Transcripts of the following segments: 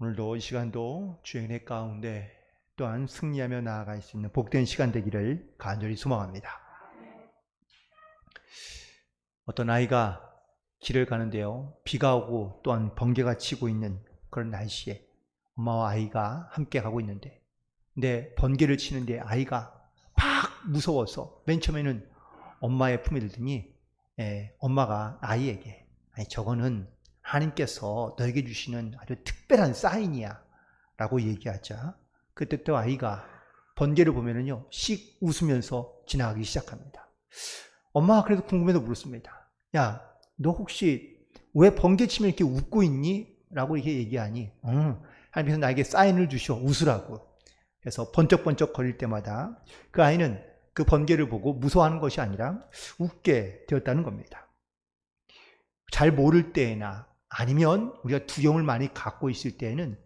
오늘도 이 시간도 주의 은혜 가운데 또한 승리하며 나아갈 수 있는 복된 시간 되기를 간절히 소망합니다. 어떤 아이가 길을 가는데요. 비가 오고 또한 번개가 치고 있는 그런 날씨에 엄마와 아이가 함께 가고 있는데 근데 번개를 치는데 아이가 막 무서워서 맨 처음에는 엄마의 품에 들더니 예, 엄마가 아이에게 아니 저거는 하나님께서 너에게 주시는 아주 특별한 사인이야 라고 얘기하자 그때 또 아이가 번개를 보면은요 씩 웃으면서 지나가기 시작합니다. 엄마가 그래도 궁금해서 물었습니다. 야 너 혹시 왜 번개 치면 이렇게 웃고 있니? 라고 이렇게 얘기하니 응, 하나님께서 나에게 사인을 주셔 웃으라고. 그래서 번쩍번쩍 거릴 때마다 그 아이는 그 번개를 보고 무서워하는 것이 아니라 웃게 되었다는 겁니다. 잘 모를 때나 아니면 우리가 두려움을 많이 갖고 있을 때에는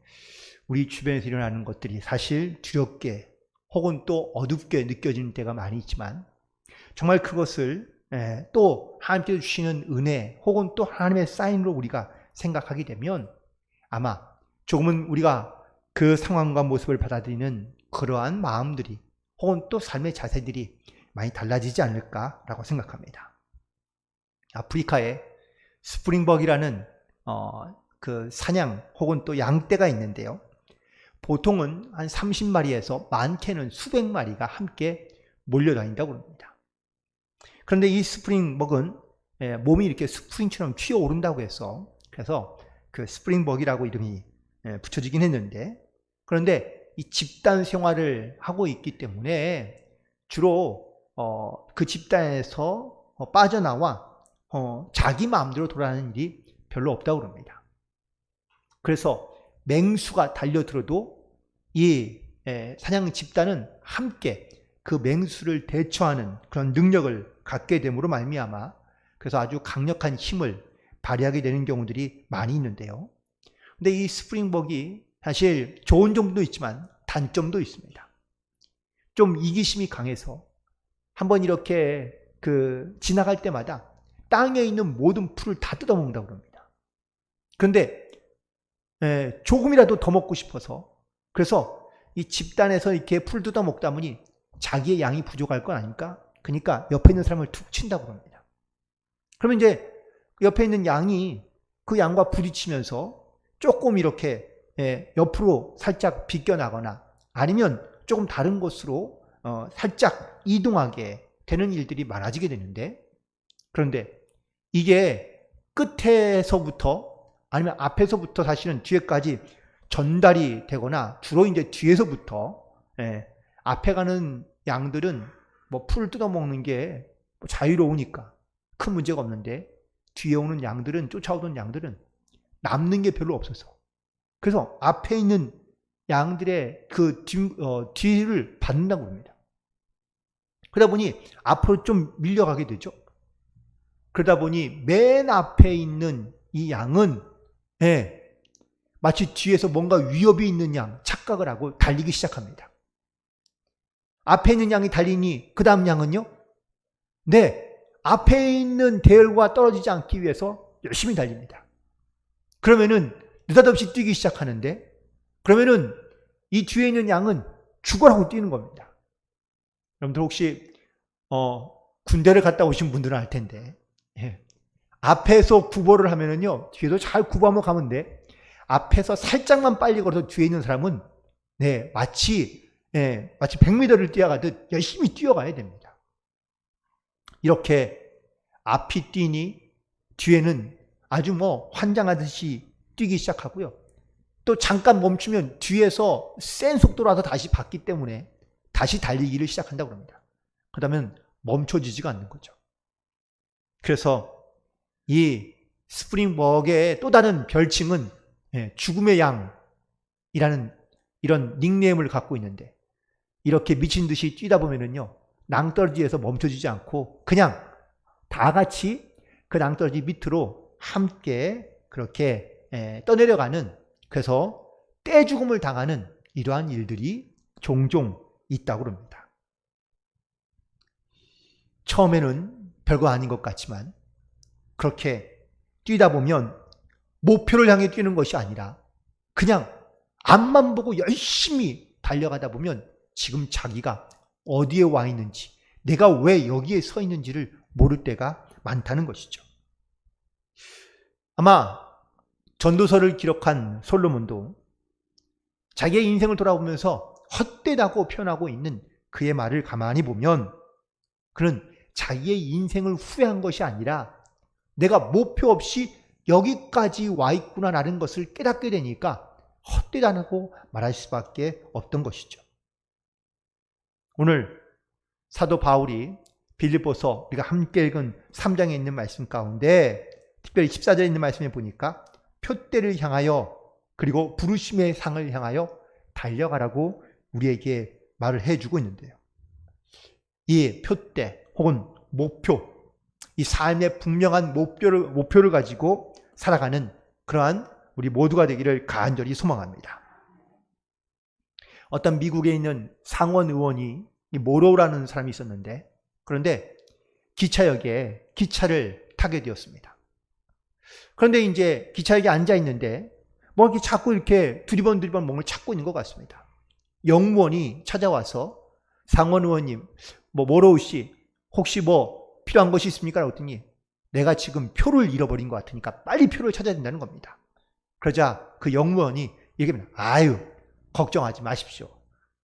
우리 주변에서 일어나는 것들이 사실 두렵게 혹은 또 어둡게 느껴지는 때가 많이 있지만 정말 그것을 예, 또 하나님께서 주시는 은혜 혹은 또 하나님의 사인으로 우리가 생각하게 되면 아마 조금은 우리가 그 상황과 모습을 받아들이는 그러한 마음들이 혹은 또 삶의 자세들이 많이 달라지지 않을까라고 생각합니다. 아프리카에 스프링벅이라는 어, 그 사냥 혹은 또 양떼가 있는데요. 보통은 한 30마리에서 많게는 수백 마리가 함께 몰려다닌다고 합니다. 그런데 이 스프링벅은 예, 몸이 이렇게 스프링처럼 튀어오른다고 해서 그래서 그 스프링벅이라고 이름이 예, 붙여지긴 했는데 그런데 이 집단 생활을 하고 있기 때문에 주로 어, 그 집단에서 어, 빠져나와 어, 자기 마음대로 돌아가는 일이 별로 없다고 그럽니다. 그래서 맹수가 달려들어도 이 에, 사냥 집단은 함께 그 맹수를 대처하는 그런 능력을 갖게 됨으로 말미암아 그래서 아주 강력한 힘을 발휘하게 되는 경우들이 많이 있는데요. 근데 이 스프링벅이 사실 좋은 점도 있지만 단점도 있습니다. 좀 이기심이 강해서 한번 이렇게 그 지나갈 때마다 땅에 있는 모든 풀을 다 뜯어먹는다고 그럽니다. 그런데 에, 조금이라도 더 먹고 싶어서 그래서 이 집단에서 이렇게 풀 뜯어 먹다 보니 자기의 양이 부족할 건 아닙니까? 그러니까 옆에 있는 사람을 툭 친다고 합니다. 그러면 이제 옆에 있는 양이 그 양과 부딪히면서 조금 이렇게 예, 옆으로 살짝 비껴나거나 아니면 조금 다른 곳으로 어, 살짝 이동하게 되는 일들이 많아지게 되는데 그런데 이게 끝에서부터 아니면 앞에서부터 사실은 뒤에까지 전달이 되거나 주로 이제 뒤에서부터 예, 앞에 가는 양들은 뭐 풀을 뜯어먹는 게뭐 자유로우니까 큰 문제가 없는데 뒤에 오는 양들은 쫓아오던 양들은 남는 게 별로 없어서 그래서 앞에 있는 양들의 그 뒤, 어, 뒤를 받는다고 합니다. 그러다 보니 앞으로 좀 밀려가게 되죠. 그러다 보니 맨 앞에 있는 이 양은 예, 마치 뒤에서 뭔가 위협이 있는 양 착각을 하고 달리기 시작합니다. 앞에 있는 양이 달리니 그 다음 양은요? 네, 앞에 있는 대열과 떨어지지 않기 위해서 열심히 달립니다. 그러면은 느닷없이 뛰기 시작하는데 그러면은 이 뒤에 있는 양은 죽어라고 뛰는 겁니다. 여러분들 혹시 어, 군대를 갔다 오신 분들은 알 텐데 예. 앞에서 구보를 하면은요 뒤에도 잘 구보하면 가면 돼. 앞에서 살짝만 빨리 걸어서 뒤에 있는 사람은 네 마치 예, 마치 100m를 뛰어가듯 열심히 뛰어가야 됩니다. 이렇게 앞이 뛰니 뒤에는 아주 뭐 환장하듯이 뛰기 시작하고요. 또 잠깐 멈추면 뒤에서 센 속도로 와서 다시 받기 때문에 다시 달리기를 시작한다고 합니다. 그러면 멈춰지지가 않는 거죠. 그래서 이 스프링벅의 또 다른 별칭은 예, 죽음의 양이라는 이런 닉네임을 갖고 있는데 이렇게 미친 듯이 뛰다 보면은요 낭떠러지에서 멈춰지지 않고 그냥 다 같이 그 낭떠러지 밑으로 함께 그렇게 떠내려가는 그래서 떼죽음을 당하는 이러한 일들이 종종 있다고 합니다. 처음에는 별거 아닌 것 같지만 그렇게 뛰다 보면 목표를 향해 뛰는 것이 아니라 그냥 앞만 보고 열심히 달려가다 보면 지금 자기가 어디에 와 있는지, 내가 왜 여기에 서 있는지를 모를 때가 많다는 것이죠. 아마 전도서를 기록한 솔로몬도 자기의 인생을 돌아보면서 헛되다고 표현하고 있는 그의 말을 가만히 보면 그는 자기의 인생을 후회한 것이 아니라 내가 목표 없이 여기까지 와 있구나라는 것을 깨닫게 되니까 헛되다고 말할 수밖에 없던 것이죠. 오늘 사도 바울이 빌립보서 우리가 함께 읽은 3장에 있는 말씀 가운데 특별히 14절에 있는 말씀에 보니까 표대를 향하여 그리고 부르심의 상을 향하여 달려가라고 우리에게 말을 해주고 있는데요. 이 표대 혹은 목표, 이 삶의 분명한 목표를, 목표를 가지고 살아가는 그러한 우리 모두가 되기를 간절히 소망합니다. 어떤 미국에 있는 상원 의원이 이 모로라는 사람이 있었는데 그런데 기차역에 기차를 타게 되었습니다. 그런데 이제 기차역에 앉아 있는데 뭐 이렇게 자꾸 이렇게 두리번 두리번 몸을 찾고 있는 것 같습니다. 영무원이 찾아와서 상원 의원님, 뭐 모로우 씨 혹시 뭐 필요한 것이 있습니까? 라고 했더니 내가 지금 표를 잃어버린 것 같으니까 빨리 표를 찾아야 된다는 겁니다. 그러자 그 영무원이 얘기합니다. 아유, 걱정하지 마십시오.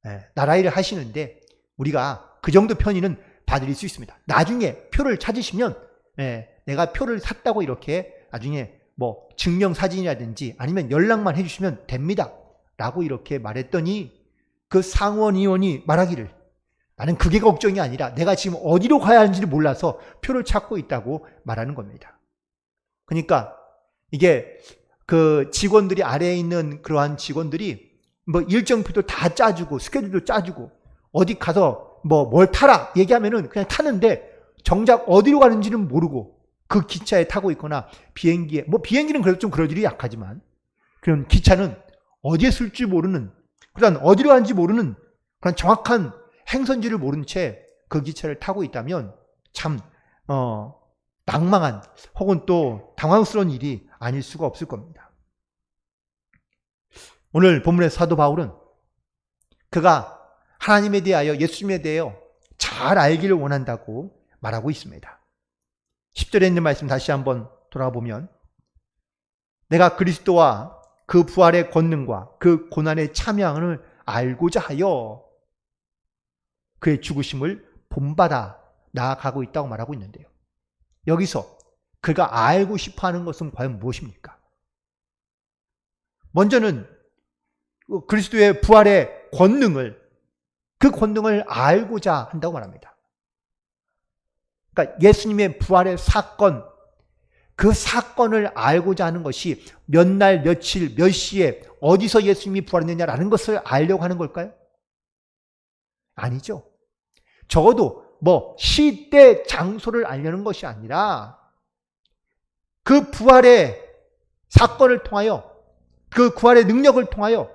예, 나라 일을 하시는데 우리가 그 정도 편의는 봐드릴 수 있습니다. 나중에 표를 찾으시면 예, 내가 표를 샀다고 이렇게 나중에 뭐 증명 사진이라든지 아니면 연락만 해주시면 됩니다. 라고 이렇게 말했더니 그 상원 의원이 말하기를 나는 그게 걱정이 아니라 내가 지금 어디로 가야 하는지를 몰라서 표를 찾고 있다고 말하는 겁니다. 그러니까 이게 그 직원들이 아래에 있는 그러한 직원들이 뭐 일정표도 다 짜주고 스케줄도 짜주고 어디 가서 뭐 뭘 타라 얘기하면은 그냥 타는데 정작 어디로 가는지는 모르고 그 기차에 타고 있거나 비행기에 뭐 비행기는 그래도 좀 그럴 일이 약하지만 그런 기차는 어디에 쓸지 모르는 그다음 어디로 가는지 모르는 그런 정확한 행선지를 모른 채 그 기차를 타고 있다면 참 어, 낭망한 혹은 또 당황스러운 일이 아닐 수가 없을 겁니다. 오늘 본문의 사도 바울은 그가 하나님에 대하여 예수님에 대하여 잘 알기를 원한다고 말하고 있습니다. 10절에 있는 말씀 다시 한번 돌아보면 내가 그리스도와 그 부활의 권능과 그 고난의 참여함을 알고자 하여 그의 죽으심을 본받아 나아가고 있다고 말하고 있는데요. 여기서 그가 알고 싶어 하는 것은 과연 무엇입니까? 먼저는 그리스도의 부활의 권능을 그 권능을 알고자 한다고 말합니다. 그러니까 예수님의 부활의 사건, 그 사건을 알고자 하는 것이 몇 날, 며칠, 몇 시에 어디서 예수님이 부활했느냐라는 것을 알려고 하는 걸까요? 아니죠. 적어도 뭐 시대 장소를 알려는 것이 아니라 그 부활의 사건을 통하여 그 부활의 능력을 통하여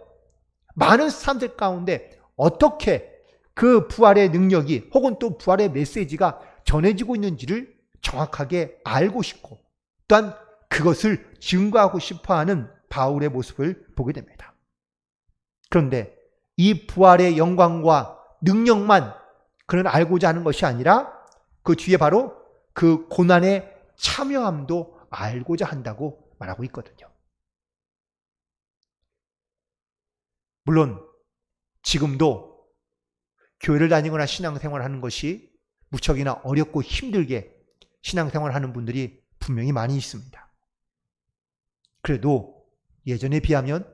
많은 사람들 가운데 어떻게 그 부활의 능력이 혹은 또 부활의 메시지가 전해지고 있는지를 정확하게 알고 싶고 또한 그것을 증거하고 싶어 하는 바울의 모습을 보게 됩니다. 그런데 이 부활의 영광과 능력만 그는 알고자 하는 것이 아니라 그 뒤에 바로 그 고난의 참여함도 알고자 한다고 말하고 있거든요. 물론 지금도 교회를 다니거나 신앙생활 하는 것이 무척이나 어렵고 힘들게 신앙생활 하는 분들이 분명히 많이 있습니다. 그래도 예전에 비하면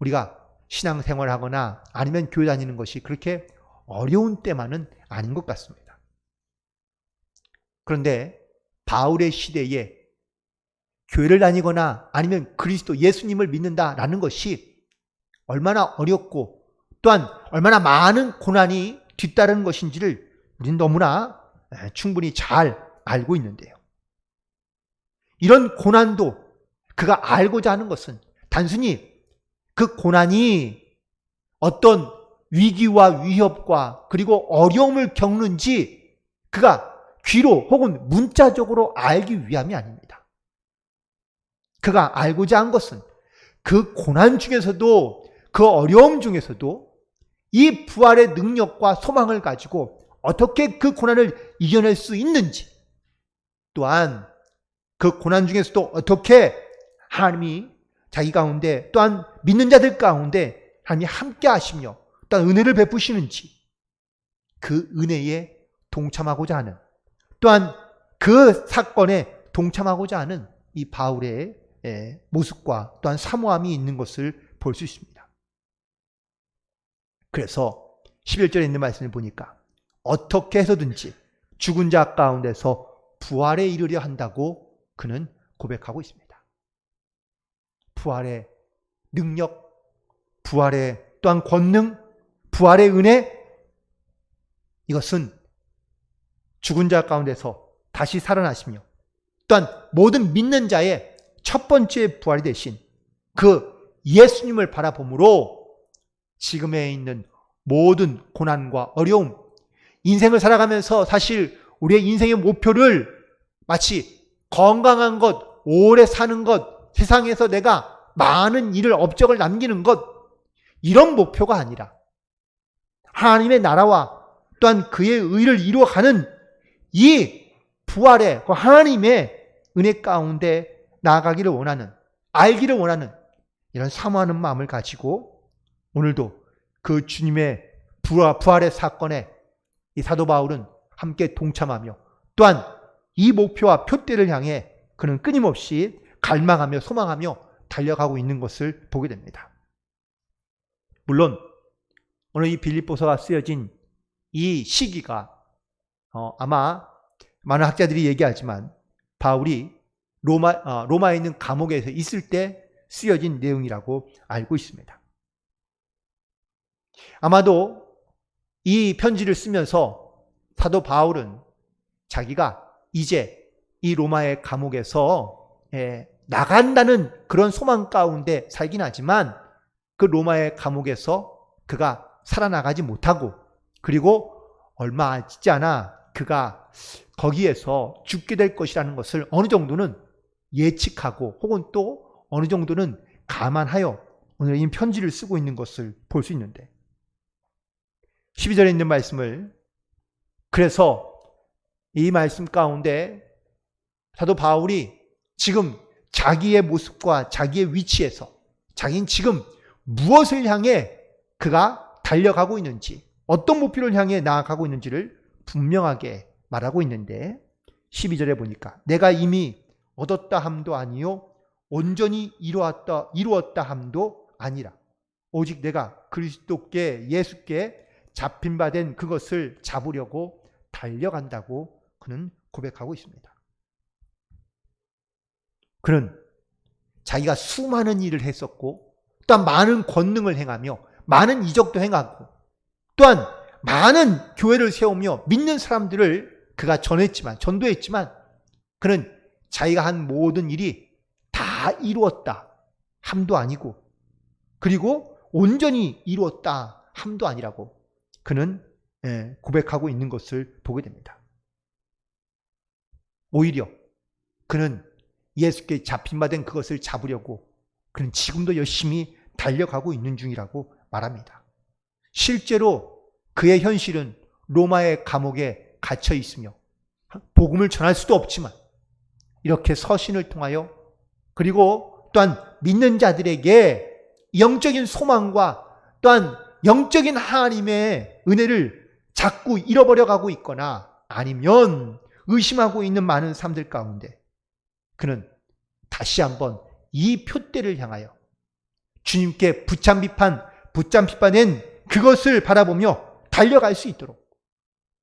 우리가 신앙생활 하거나 아니면 교회 다니는 것이 그렇게 어려운 때만은 아닌 것 같습니다. 그런데 바울의 시대에 교회를 다니거나 아니면 그리스도 예수님을 믿는다라는 것이 얼마나 어렵고 또한 얼마나 많은 고난이 뒤따르는 것인지를 우리는 너무나 충분히 잘 알고 있는데요. 이런 고난도 그가 알고자 하는 것은 단순히 그 고난이 어떤 위기와 위협과 그리고 어려움을 겪는지 그가 귀로 혹은 문자적으로 알기 위함이 아닙니다. 그가 알고자 한 것은 그 고난 중에서도 그 어려움 중에서도 이 부활의 능력과 소망을 가지고 어떻게 그 고난을 이겨낼 수 있는지 또한 그 고난 중에서도 어떻게 하나님이 자기 가운데 또한 믿는 자들 가운데 하나님이 함께 하시며 또한 은혜를 베푸시는지 그 은혜에 동참하고자 하는 또한 그 사건에 동참하고자 하는 이 바울의 예, 모습과 또한 사모함이 있는 것을 볼 수 있습니다. 그래서 11절에 있는 말씀을 보니까 어떻게 해서든지 죽은 자 가운데서 부활에 이르려 한다고 그는 고백하고 있습니다. 부활의 능력, 부활의 또한 권능, 부활의 은혜? 이것은 죽은 자 가운데서 다시 살아나시며 또한 모든 믿는 자의 첫 번째 부활이 되신 그 예수님을 바라봄으로 지금에 있는 모든 고난과 어려움, 인생을 살아가면서 사실 우리의 인생의 목표를 마치 건강한 것, 오래 사는 것, 세상에서 내가 많은 일을 업적을 남기는 것, 이런 목표가 아니라 하나님의 나라와 또한 그의 의를 이루어가는 이 부활의 그 하나님의 은혜 가운데 나아가기를 원하는, 알기를 원하는 이런 사모하는 마음을 가지고 오늘도 그 주님의 부활, 부활의 사건에 이 사도 바울은 함께 동참하며 또한 이 목표와 표대를 향해 그는 끊임없이 갈망하며 소망하며 달려가고 있는 것을 보게 됩니다. 물론 오늘 이 빌립보서가 쓰여진 이 시기가 어, 아마 많은 학자들이 얘기하지만 바울이 로마 어, 로마에 있는 감옥에서 있을 때 쓰여진 내용이라고 알고 있습니다. 아마도 이 편지를 쓰면서 사도 바울은 자기가 이제 이 로마의 감옥에서 예, 나간다는 그런 소망 가운데 살긴 하지만 그 로마의 감옥에서 그가 살아나가지 못하고 그리고 얼마 지지 않아 그가 거기에서 죽게 될 것이라는 것을 어느 정도는 예측하고 혹은 또 어느 정도는 감안하여 오늘 이 편지를 쓰고 있는 것을 볼 수 있는데 12절에 있는 말씀을 그래서 이 말씀 가운데 사도 바울이 지금 자기의 모습과 자기의 위치에서 자기는 지금 무엇을 향해 그가 달려가고 있는지 어떤 목표를 향해 나아가고 있는지를 분명하게 말하고 있는데 12절에 보니까 내가 이미 얻었다 함도 아니요 온전히 이루었다 이루었다 함도 아니라 오직 내가 그리스도께 예수께 잡힌 바 된 그것을 잡으려고 달려간다고 그는 고백하고 있습니다. 그는 자기가 수많은 일을 했었고 또한 많은 권능을 행하며 많은 이적도 행하고 또한 많은 교회를 세우며 믿는 사람들을 그가 전했지만 전도했지만 그는 자기가 한 모든 일이 다 이루었다 함도 아니고 그리고 온전히 이루었다 함도 아니라고 그는 예, 고백하고 있는 것을 보게 됩니다. 오히려 그는 예수께 잡힌 바 된 그것을 잡으려고 그는 지금도 열심히 달려가고 있는 중이라고 말합니다. 실제로 그의 현실은 로마의 감옥에 갇혀 있으며 복음을 전할 수도 없지만 이렇게 서신을 통하여 그리고 또한 믿는 자들에게 영적인 소망과 또한 영적인 하나님의 은혜를 자꾸 잃어버려 가고 있거나 아니면 의심하고 있는 많은 사람들 가운데 그는 다시 한번 이 표대를 향하여 주님께 붙잡히판, 붙잡히파낸 그것을 바라보며 달려갈 수 있도록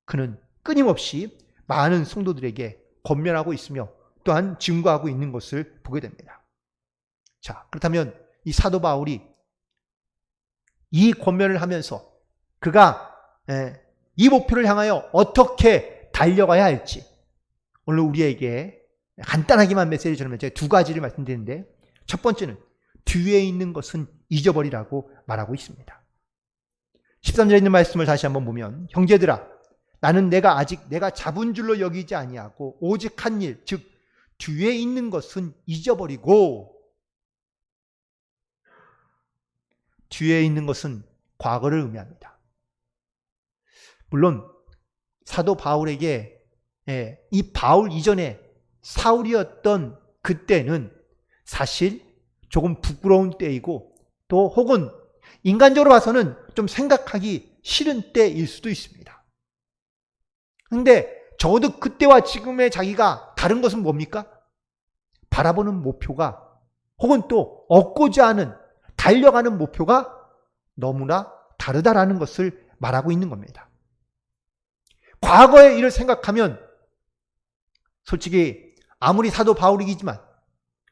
그는 끊임없이 많은 성도들에게 권면하고 있으며 또한 증거하고 있는 것을 보게 됩니다. 자, 그렇다면 이 사도 바울이 이 권면을 하면서 그가 예, 이 목표를 향하여 어떻게 달려가야 할지 오늘 우리에게 간단하게만 메시지 전하면 제가 두 가지를 말씀드리는데 첫 번째는 뒤에 있는 것은 잊어버리라고 말하고 있습니다. 13절에 있는 말씀을 다시 한번 보면 형제들아 나는 내가 아직 내가 잡은 줄로 여기지 아니하고 오직 한 일 즉 뒤에 있는 것은 잊어버리고 뒤에 있는 것은 과거를 의미합니다. 물론 사도 바울에게 예, 이 바울 이전에 사울이었던 그때는 사실 조금 부끄러운 때이고 또 혹은 인간적으로 봐서는 좀 생각하기 싫은 때일 수도 있습니다. 근데 적어도 그때와 지금의 자기가 다른 것은 뭡니까? 바라보는 목표가 혹은 또 얻고자 하는 달려가는 목표가 너무나 다르다라는 것을 말하고 있는 겁니다. 과거의 일을 생각하면 솔직히 아무리 사도 바울이지만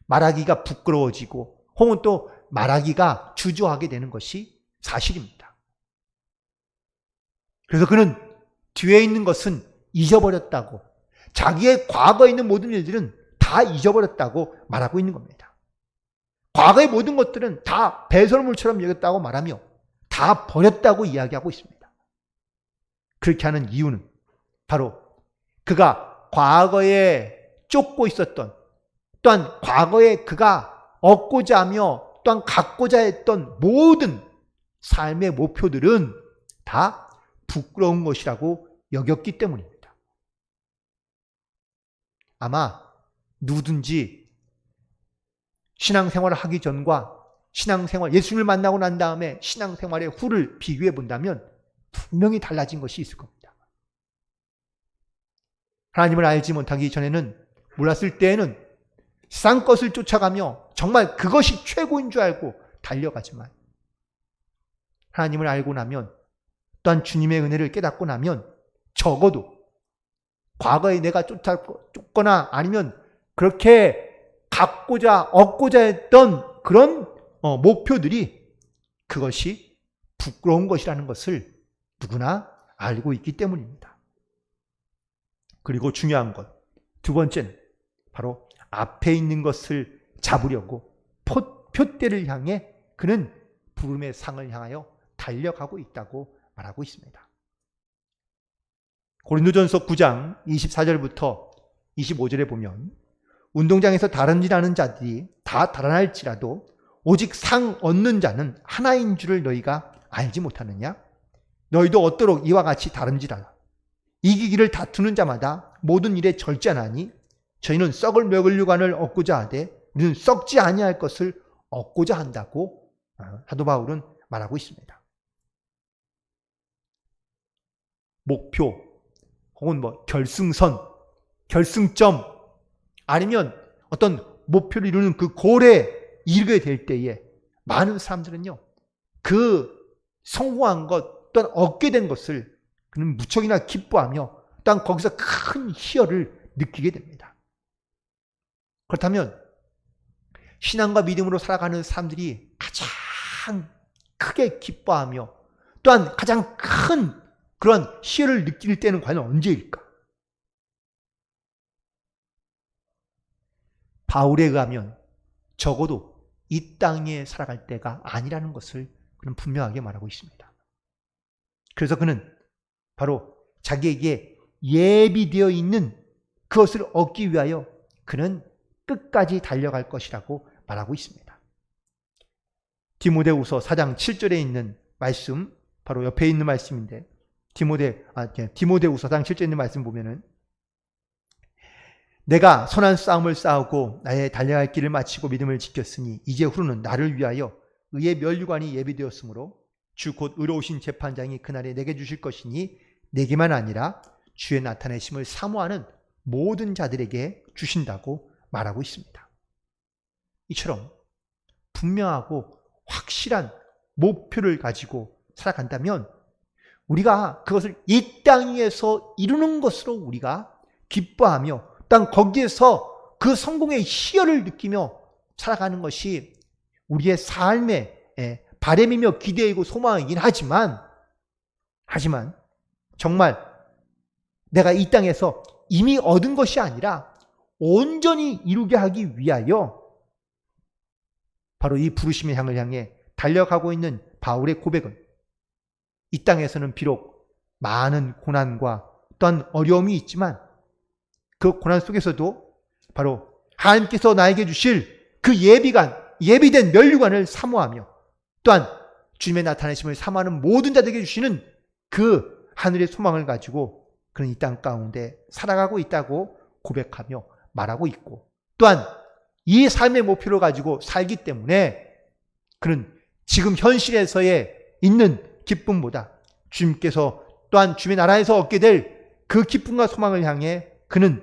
말하기가 부끄러워지고 혹은 또 말하기가 주저하게 되는 것이 사실입니다. 그래서 그는 뒤에 있는 것은 잊어버렸다고 자기의 과거에 있는 모든 일들은 다 잊어버렸다고 말하고 있는 겁니다. 과거의 모든 것들은 다 배설물처럼 여겼다고 말하며 다 버렸다고 이야기하고 있습니다. 그렇게 하는 이유는 바로 그가 과거에 쫓고 있었던 또한 과거에 그가 얻고자 하며 또한 갖고자 했던 모든 삶의 목표들은 다 부끄러운 것이라고 여겼기 때문입니다. 아마 누구든지 신앙생활을 하기 전과 신앙생활, 예수님을 만나고 난 다음에 신앙생활의 후를 비교해 본다면 분명히 달라진 것이 있을 겁니다. 하나님을 알지 못하기 전에는 몰랐을 때에는 싼 것을 쫓아가며 정말 그것이 최고인 줄 알고 달려가지만 하나님을 알고 나면 또한 주님의 은혜를 깨닫고 나면 적어도 과거에 내가 쫓았거나 아니면 그렇게 갖고자 얻고자 했던 그런 어, 목표들이 그것이 부끄러운 것이라는 것을 누구나 알고 있기 때문입니다. 그리고 중요한 것, 두 번째는 바로 앞에 있는 것을 잡으려고 표, 표대를 향해 그는 부름의 상을 향하여 달려가고 있다고 말하고 있습니다. 고린도전서 9장 24절부터 25절에 보면 운동장에서 다른질하는 자들이 다 달아날지라도 오직 상 얻는 자는 하나인 줄을 너희가 알지 못하느냐? 너희도 어떠록 이와 같이 다른지라 이기기를 다투는 자마다 모든 일에 절제하나니 저희는 썩을 먹을 유관을 얻고자 하되 우리는 썩지 아니할 것을 얻고자 한다고 어, 사도 바울은 말하고 있습니다. 목표 혹은 뭐 결승선, 결승점 아니면 어떤 목표를 이루는 그 골에 이르게 될 때에 많은 사람들은요 그 성공한 것 또한 얻게 된 것을 그는 무척이나 기뻐하며 또한 거기서 큰 희열을 느끼게 됩니다. 그렇다면 신앙과 믿음으로 살아가는 사람들이 가장 크게 기뻐하며 또한 가장 큰 그런 희열을 느낄 때는 과연 언제일까? 바울에 의하면 적어도 이 땅에 살아갈 때가 아니라는 것을 그는 분명하게 말하고 있습니다. 그래서 그는 바로 자기에게 예비되어 있는 그것을 얻기 위하여 그는 끝까지 달려갈 것이라고 말하고 있습니다. 디모데후서 4장 7절에 있는 말씀 바로 옆에 있는 말씀인데 디모데 아 디모데후서 4장 7절에 있는 말씀 보면은 내가 선한 싸움을 싸우고 나의 달려갈 길을 마치고 믿음을 지켰으니 이제 후로는 나를 위하여 의의 멸류관이 예비되었으므로 주 곧 의로우신 재판장이 그날에 내게 주실 것이니 내게만 아니라 주의 나타내심을 사모하는 모든 자들에게 주신다고 말하고 있습니다. 이처럼 분명하고 확실한 목표를 가지고 살아간다면 우리가 그것을 이 땅에서 이루는 것으로 우리가 기뻐하며 또 거기에서 그 성공의 희열을 느끼며 살아가는 것이 우리의 삶의 바램이며 기대이고 소망이긴 하지만 하지만 정말 내가 이 땅에서 이미 얻은 것이 아니라 온전히 이루게 하기 위하여 바로 이 부르심의 향을 향해 달려가고 있는 바울의 고백은 이 땅에서는 비록 많은 고난과 또한 어려움이 있지만 그 고난 속에서도 바로 하나님께서 나에게 주실 그 예비관, 예비된 멸류관을 사모하며 또한 주님의 나타나심을 사모하는 모든 자들에게 주시는 그 하늘의 소망을 가지고 그는 이 땅 가운데 살아가고 있다고 고백하며 말하고 있고 또한 이 삶의 목표를 가지고 살기 때문에 그는 지금 현실에서의 있는 기쁨보다 주님께서 또한 주님의 나라에서 얻게 될 그 기쁨과 소망을 향해 그는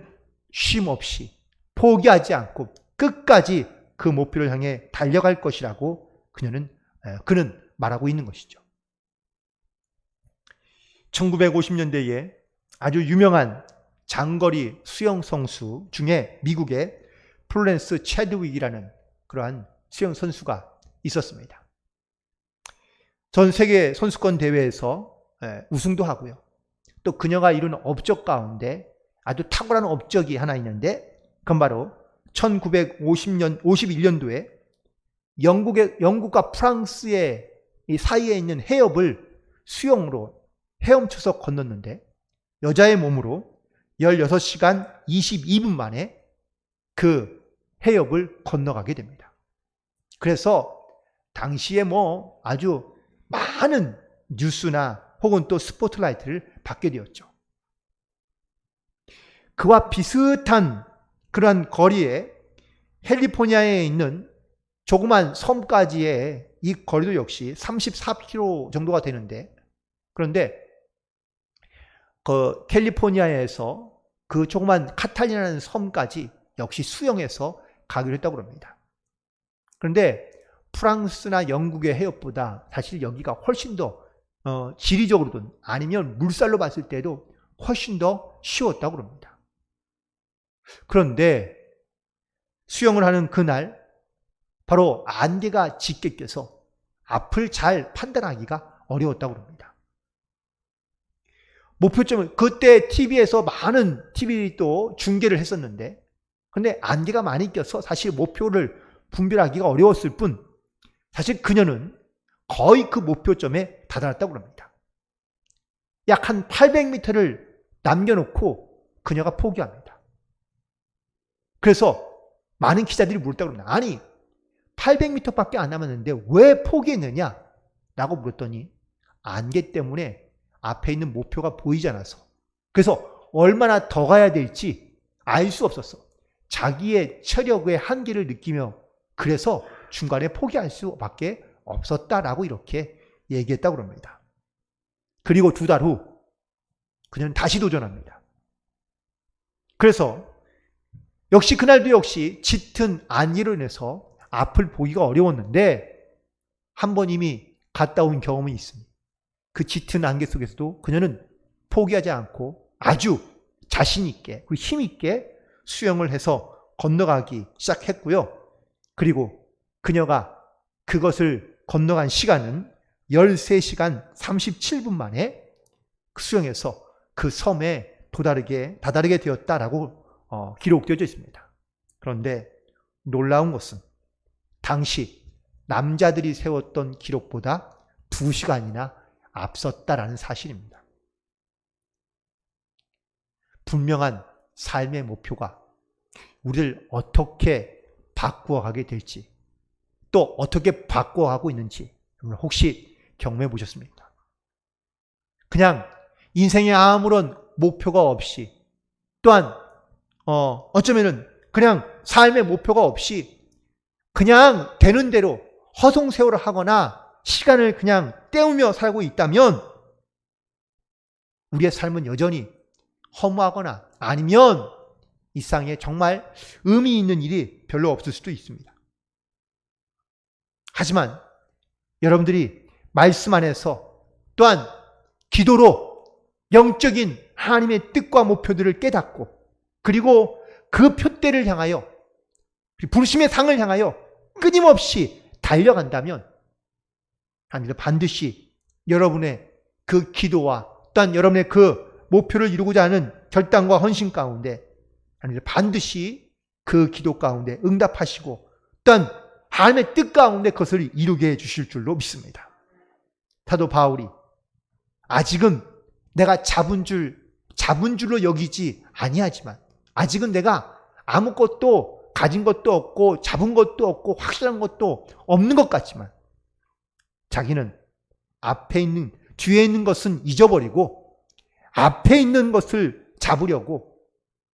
쉼 없이 포기하지 않고 끝까지 그 목표를 향해 달려갈 것이라고 그녀는 에, 그는 말하고 있는 것이죠. 1950년대에 아주 유명한 장거리 수영 선수 중에 미국의 플로렌스 체드윅이라는 그러한 수영 선수가 있었습니다. 전 세계 선수권 대회에서 에, 우승도 하고요. 또 그녀가 이룬 업적 가운데 아주 탁월한 업적이 하나 있는데 그건 바로 1950년 51년도에 영국의 영국과 프랑스의 이 사이에 있는 해협을 수영으로 헤엄쳐서 건넜는데 여자의 몸으로 16시간 22분 만에 그 해협을 건너가게 됩니다. 그래서 당시에 뭐 아주 많은 뉴스나 혹은 또 스포트라이트를 받게 되었죠. 그와 비슷한 그러한 거리에 캘리포니아에 있는 조그만 섬까지의 이 거리도 역시 34km 정도가 되는데 그런데 그 캘리포니아에서 그 조그만 카탈리나라는 섬까지 역시 수영해서 가기로 했다고 합니다. 그런데 프랑스나 영국의 해협보다 사실 여기가 훨씬 더 어, 지리적으로든 아니면 물살로 봤을 때도 훨씬 더 쉬웠다고 합니다. 그런데 수영을 하는 그날 바로 안개가 짙게 껴서 앞을 잘 판단하기가 어려웠다고 합니다. 목표점을 그때 TV에서 많은 TV 또 중계를 했었는데 근데 안개가 많이 껴서 사실 목표를 분별하기가 어려웠을 뿐 사실 그녀는 거의 그 목표점에 다다랐다고 합니다. 약 한 800m를 남겨놓고 그녀가 포기합니다. 그래서 많은 기자들이 물었다고 합니다. 아니 800m밖에 안 남았는데 왜 포기했느냐? 라고 물었더니 안개 때문에 앞에 있는 목표가 보이지 않아서 그래서 얼마나 더 가야 될지 알 수 없었어. 자기의 체력의 한계를 느끼며 그래서 중간에 포기할 수밖에 없었다라고 이렇게 얘기했다고 합니다. 그리고 두 달 후 그녀는 다시 도전합니다. 그래서 역시 그날도 역시 짙은 안개로 인해서 앞을 보기가 어려웠는데 한 번 이미 갔다 온 경험이 있습니다. 그 짙은 안개 속에서도 그녀는 포기하지 않고 아주 자신 있게 힘 있게 수영을 해서 건너가기 시작했고요. 그리고 그녀가 그것을 건너간 시간은 13시간 37분 만에 수영해서 그 섬에 도다르게 다다르게 되었다라고 어, 기록되어져 있습니다. 그런데 놀라운 것은 당시 남자들이 세웠던 기록보다 2시간이나 앞섰다라는 사실입니다. 분명한 삶의 목표가 우리를 어떻게 바꾸어 가게 될지 또 어떻게 바꿔가고 있는지 혹시 경험해 보셨습니까? 그냥 인생에 아무런 목표가 없이 또한 어, 어쩌면은 그냥 삶의 목표가 없이 그냥 되는 대로 허송세월을 하거나 시간을 그냥 때우며 살고 있다면 우리의 삶은 여전히 허무하거나 아니면 이 상에 정말 의미 있는 일이 별로 없을 수도 있습니다. 하지만 여러분들이 말씀 안에서 또한 기도로 영적인 하나님의 뜻과 목표들을 깨닫고 그리고 그 표대를 향하여 부르심의 상을 향하여 끊임없이 달려간다면 하나님은 반드시 여러분의 그 기도와 또한 여러분의 그 목표를 이루고자 하는 결단과 헌신 가운데 하나님 반드시 그 기도 가운데 응답하시고 또한 하나님의 뜻 가운데 그것을 이루게 해 주실 줄로 믿습니다. 사도 바울이 아직은 내가 잡은 줄 잡은 줄로 여기지 아니하지만 아직은 내가 아무것도 가진 것도 없고 잡은 것도 없고 확실한 것도 없는 것 같지만 자기는 앞에 있는 뒤에 있는 것은 잊어버리고 앞에 있는 것을 잡으려고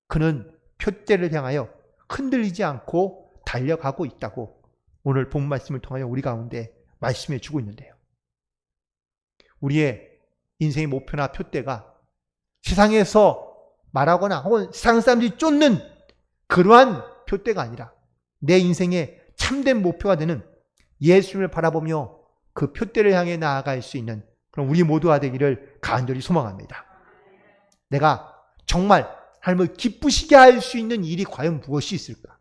그는 표대를 향하여 흔들리지 않고 달려가고 있다고 오늘 본 말씀을 통하여 우리 가운데 말씀해 주고 있는데요. 우리의 인생의 목표나 표대가 세상에서 말하거나 혹은 세상 사람들이 쫓는 그러한 표대가 아니라 내 인생의 참된 목표가 되는 예수님을 바라보며 그 표대를 향해 나아갈 수 있는 그런 우리 모두가 되기를 간절히 소망합니다. 내가 정말 하나님을 기쁘시게 할 수 있는 일이 과연 무엇이 있을까?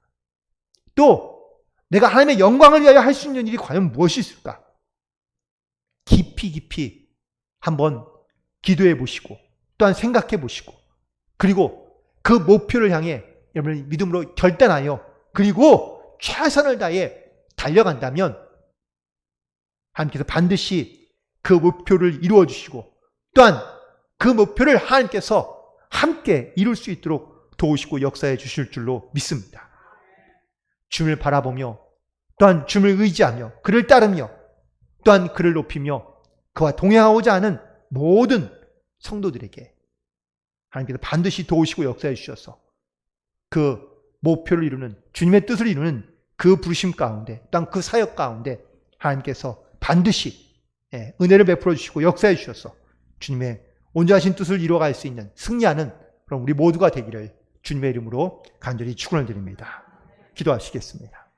또 내가 하나님의 영광을 위하여 할 수 있는 일이 과연 무엇이 있을까? 깊이 깊이 한번 기도해 보시고 또한 생각해 보시고 그리고 그 목표를 향해 여러분 믿음으로 결단하여 그리고 최선을 다해 달려간다면 하나님께서 반드시 그 목표를 이루어 주시고 또한 그 목표를 하나님께서 함께 이룰 수 있도록 도우시고 역사해 주실 줄로 믿습니다. 주를 바라보며 또한 주를 의지하며 그를 따르며 또한 그를 높이며 그와 동행하고자 하는 모든 성도들에게 하나님께서 반드시 도우시고 역사해 주셔서 그 목표를 이루는 주님의 뜻을 이루는 그 부르심 가운데 또한 그 사역 가운데 하나님께서 반드시 예, 은혜를 베풀어 주시고 역사해 주셔서 주님의 온전하신 뜻을 이루어갈 수 있는 승리하는 그런 우리 모두가 되기를 주님의 이름으로 간절히 축원을 드립니다. 기도하시겠습니다.